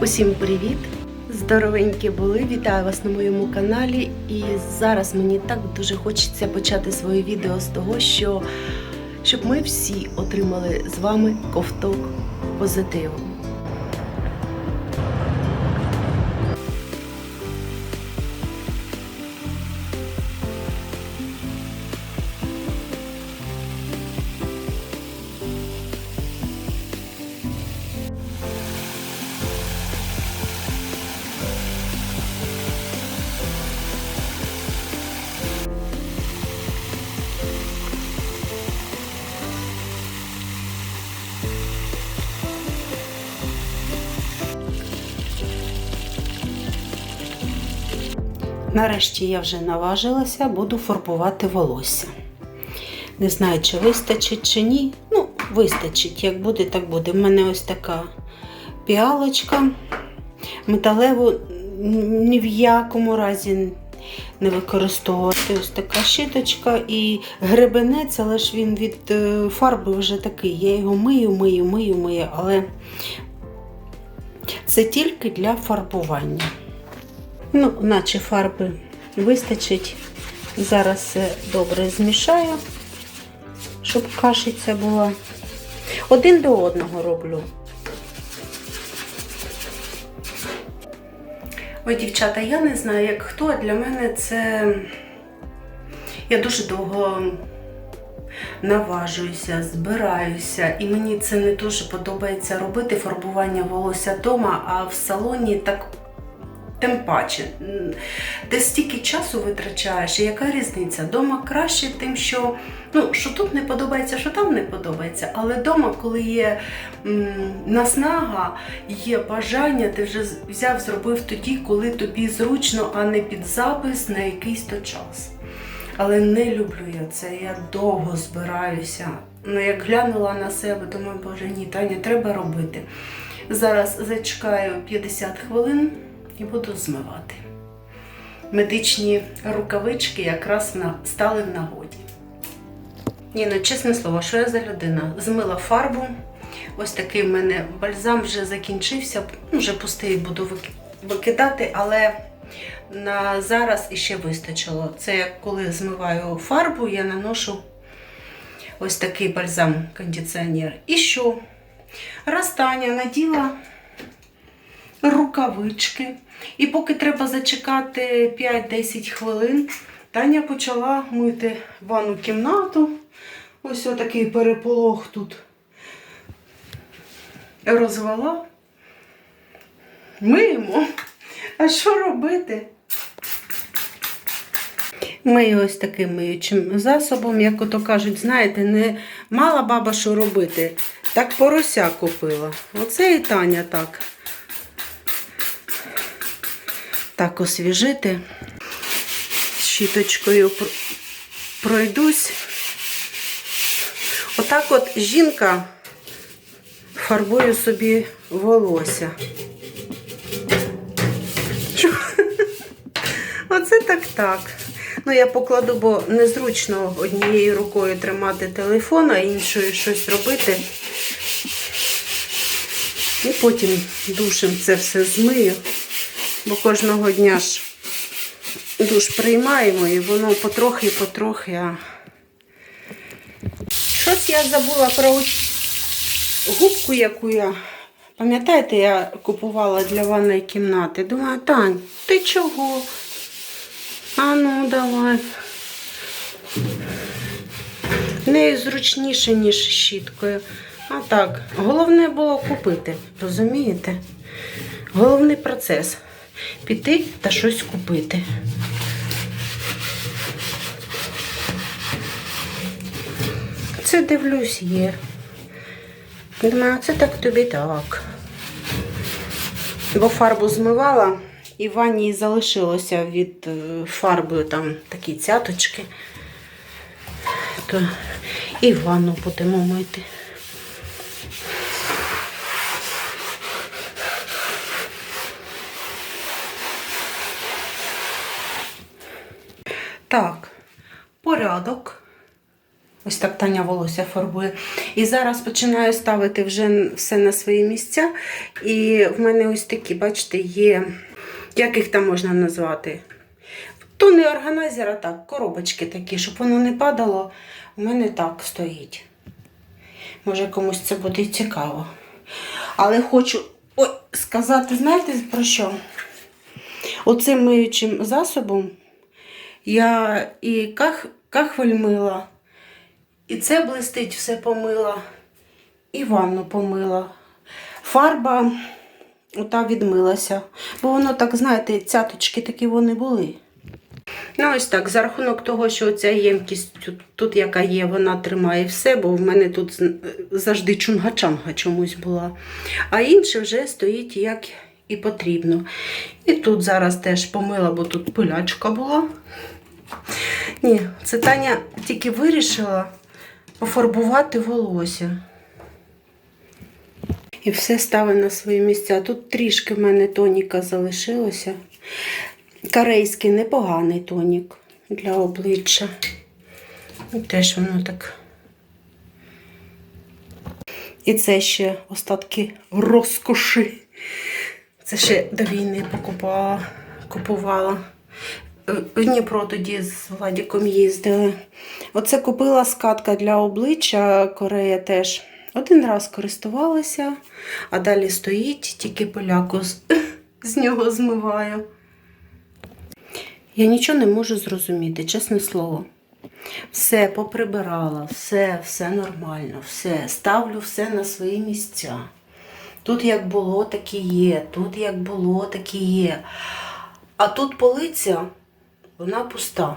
Усім привіт! Здоровенькі були! Вітаю вас на моєму каналі. І зараз мені так дуже хочеться почати своє відео з того, що щоб ми всі отримали з вами ковток позитиву. Нарешті я вже наважилася, буду фарбувати волосся. Не знаю, чи вистачить, чи ні. Ну, вистачить, як буде, так буде. У мене ось така піалочка. Металеву ні в якому разі не використовувати. Ось така щиточка і гребенець, але ж він від е, фарби вже такий. Я його мию, мию, мию, мию, але це тільки для фарбування. Ну, наче фарби вистачить. Зараз все добре змішаю, щоб кашиця була. Один до одного роблю. Ой, дівчата, я не знаю, як хто, а для мене це. Я дуже довго наважуюся, збираюся, і мені це не дуже подобається робити фарбування волосся вдома, а в салоні так Тим паче, ти стільки часу витрачаєш, і яка різниця? Дома краще тим, що ну, що тут не подобається, що там не подобається. Але вдома, коли є м, наснага, є бажання, ти вже взяв, зробив тоді, коли тобі зручно, а не під запис на якийсь то час. Але не люблю я це, я довго збираюся. Ну, як глянула на себе, думаю, боже, ні, Таня, треба робити. Зараз зачекаю 50 хвилин і буду змивати. Медичні рукавички якраз стали в нагоді. Ні, ну чесне слово, що я за людина? Змила фарбу. Ось такий в мене бальзам вже закінчився, ну, вже пустий буду викидати, але на зараз іще вистачило. Це коли змиваю фарбу, я наношу ось такий бальзам-кондиціонер. І що? Розтання наділа рукавички. І поки треба зачекати 5-10 хвилин, Таня почала мити ванну кімнату. Ось отакий переполох тут розвела. Миємо. А що робити? Мию ось таким миючим засобом, як ото кажуть, знаєте, не мала баба що робити. Так порося купила. Оце і Таня так. Так освіжити. Щіточкою пройдусь. Отак от жінка фарбує собі волосся. Оце так так. Ну, я покладу, бо незручно однією рукою тримати телефон, а іншою щось робити. І потім душем це все змию бо кожного дня ж душ приймаємо і воно потрохи-потрохи. а Щось я забула про губку, яку я, пам'ятаєте, я купувала для ванної кімнати. Думаю, Тань, ти чого? А ну, давай. Нею зручніше, ніж щіткою. А так, головне було купити, розумієте? Головний процес піти та щось купити. Це дивлюсь є. Думаю, це так тобі так. Бо фарбу змивала, і в ванні залишилося від е, фарби там такі цяточки, то і ванну будемо мити. Так, порядок. Ось так Таня волосся фарбує. І зараз починаю ставити вже все на свої місця. І в мене ось такі, бачите, є, як їх там можна назвати? То не органайзер, а так, коробочки такі, щоб воно не падало. У мене так стоїть. Може, комусь це буде цікаво. Але хочу ой, сказати, знаєте про що? Оцим миючим засобом я і ках, кахвель мила, і це блистить, все помила, і ванну помила. Фарба ота відмилася. Бо воно так, знаєте, цяточки такі вони були. Ну, ось так, за рахунок того, що ця ємкість тут, тут яка є, вона тримає все, бо в мене тут завжди чунга-чанга чомусь була. А інше вже стоїть як і потрібно. І тут зараз теж помила, бо тут пилячка була. Ні, це Таня тільки вирішила пофарбувати волосся. І все ставить на свої місця. Тут трішки в мене тоніка залишилося. Корейський непоганий тонік для обличчя. І теж воно так. І це ще остатки розкоші. Це ще до війни покупала, купувала. Е, В Дніпро тоді з Владіком їздили. Оце купила скатка для обличчя Корея теж. Один раз користувалася, а далі стоїть, тільки поляку з, з нього змиваю. Я нічого не можу зрозуміти, чесне слово. Все поприбирала, все, все нормально, все. Ставлю все на свої місця. Тут як було, так і є, тут як було, так і є. А тут полиця, вона пуста.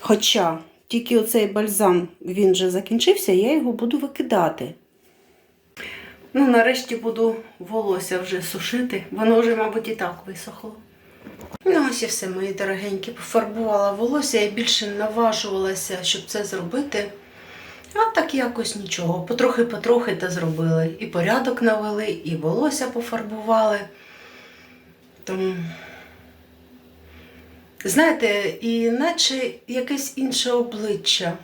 Хоча тільки оцей бальзам він вже закінчився, я його буду викидати. Ну, нарешті буду волосся вже сушити. Воно вже, мабуть, і так висохло. Ну, ось і все, мої дорогенькі, пофарбувала волосся і більше наважувалася, щоб це зробити. А так якось нічого. Потрохи-потрохи та зробили. І порядок навели, і волосся пофарбували. Тому, знаєте, і наче якесь інше обличчя,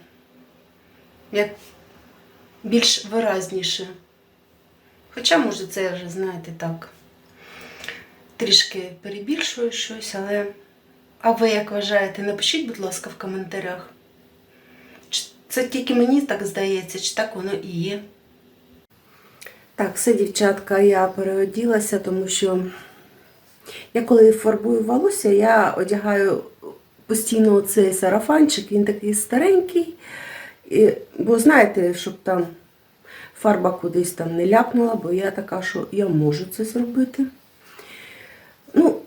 як більш виразніше. Хоча, може, це вже, знаєте, так трішки перебільшую щось, але. А ви як вважаєте? Напишіть, будь ласка, в коментарях. Це тільки мені так здається, чи так воно і є. Так, все, дівчатка, я переоділася, тому що я коли фарбую волосся, я одягаю постійно цей сарафанчик, він такий старенький. І, бо знаєте, щоб там фарба кудись там не ляпнула, бо я така, що я можу це зробити.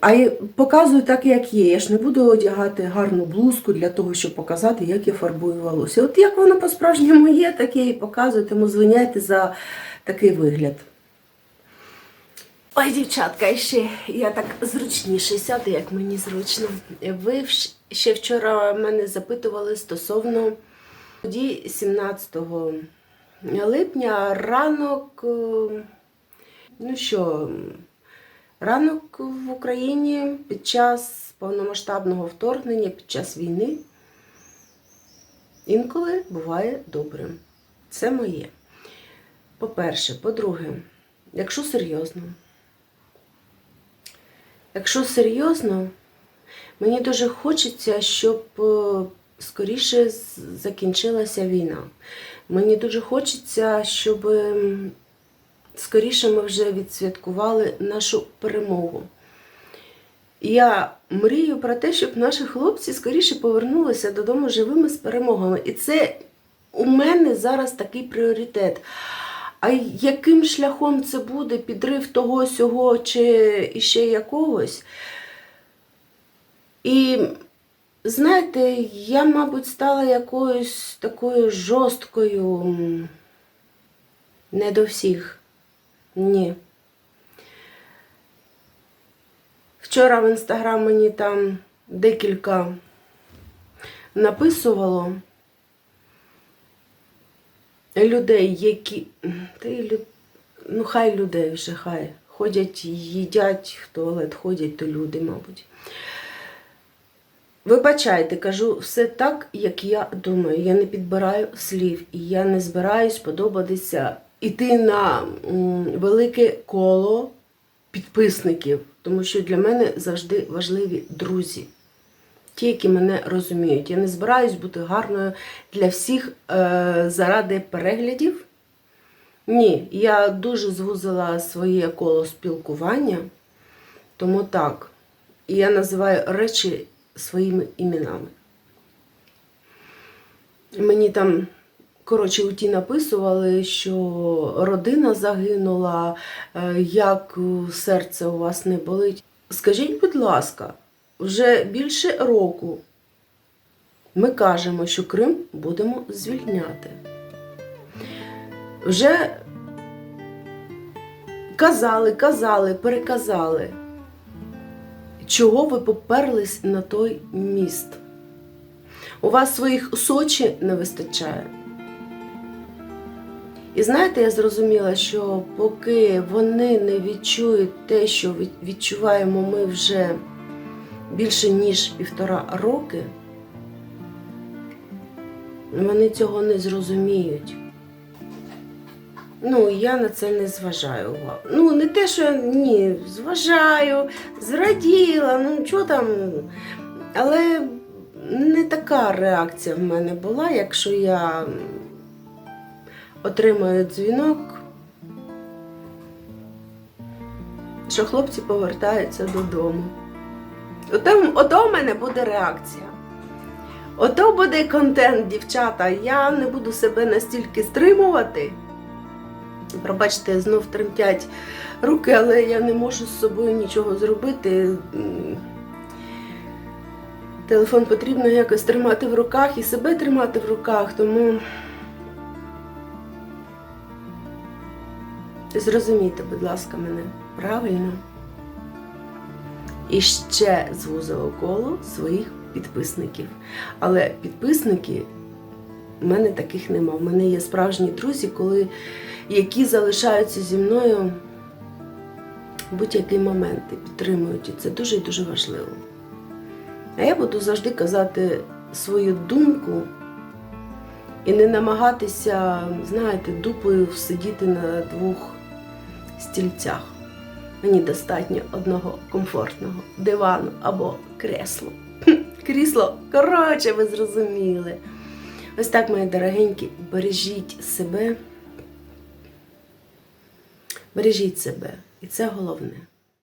А я показую так, як є. Я ж не буду одягати гарну блузку для того, щоб показати, як я фарбую волосся. От як воно по-справжньому є, так я і показую, тому звиняйте за такий вигляд. Ой, дівчатка, ще я так зручніше сяду, як мені зручно. Ви ще вчора мене запитували стосовно тоді 17 липня ранок. е, Ну що, ранок в Україні під час повномасштабного вторгнення, під час війни інколи буває добрим. Це моє. По-перше, по-друге, якщо серйозно, якщо серйозно, мені дуже хочеться, щоб е, скоріше закінчилася війна. Мені дуже хочеться, щоб скоріше ми вже відсвяткували нашу перемогу. Я мрію про те, щоб наші хлопці скоріше повернулися додому живими з перемогами. І це у мене зараз такий пріоритет. А яким шляхом це буде підрив того сього чи іще якогось? І знаєте, я, мабуть, стала якоюсь такою жорсткою не до всіх. Ні. Вчора в інстаграм мені там декілька написувало людей, які. Та й лю- Ну, хай людей вже хай. Ходять, їдять в туалет, ходять то люди, мабуть. Вибачайте, кажу все так, як я думаю. Я не підбираю слів, і я не збираюсь подобатися іти на велике коло підписників, тому що для мене завжди важливі друзі. Ті, які мене розуміють. Я не збираюсь бути гарною для всіх е, заради переглядів. Ні, я дуже звузила своє коло спілкування, тому так. І я називаю речі своїми іменами. Мені там, коротше, у ті написували, що родина загинула, е, як серце у вас не болить. Скажіть, будь ласка, вже більше року ми кажемо, що Крим будемо звільняти. Вже казали, казали, переказали. Чого ви поперлись на той міст? У вас своїх Сочі не вистачає. І знаєте, я зрозуміла, що поки вони не відчують те, що відчуваємо ми вже більше ніж півтора роки, вони цього не зрозуміють. Ну, я на це не зважаю. Ну, не те, що ні, зважаю, зраділа, ну що там. Але не така реакція в мене була, якщо я отримаю дзвінок, що хлопці повертаються додому. Ото, ото в мене буде реакція. Ото буде контент, дівчата. Я не буду себе настільки стримувати. Пробачте, знов тремтять руки, але я не можу з собою нічого зробити. Телефон потрібно якось тримати в руках і себе тримати в руках, тому зрозумійте, будь ласка, мене правильно. І ще звузило коло своїх підписників. Але підписники в мене таких нема. В мене є справжні друзі, коли, які залишаються зі мною в будь-який момент і підтримують. І це дуже і дуже важливо. А я буду завжди казати свою думку і не намагатися, знаєте, дупою сидіти на двох стільцях. Мені достатньо одного комфортного дивану або кресла. Крісло, коротше, ви зрозуміли. Ось так, мої дорогенькі, бережіть себе. Бережіть себе. І це головне.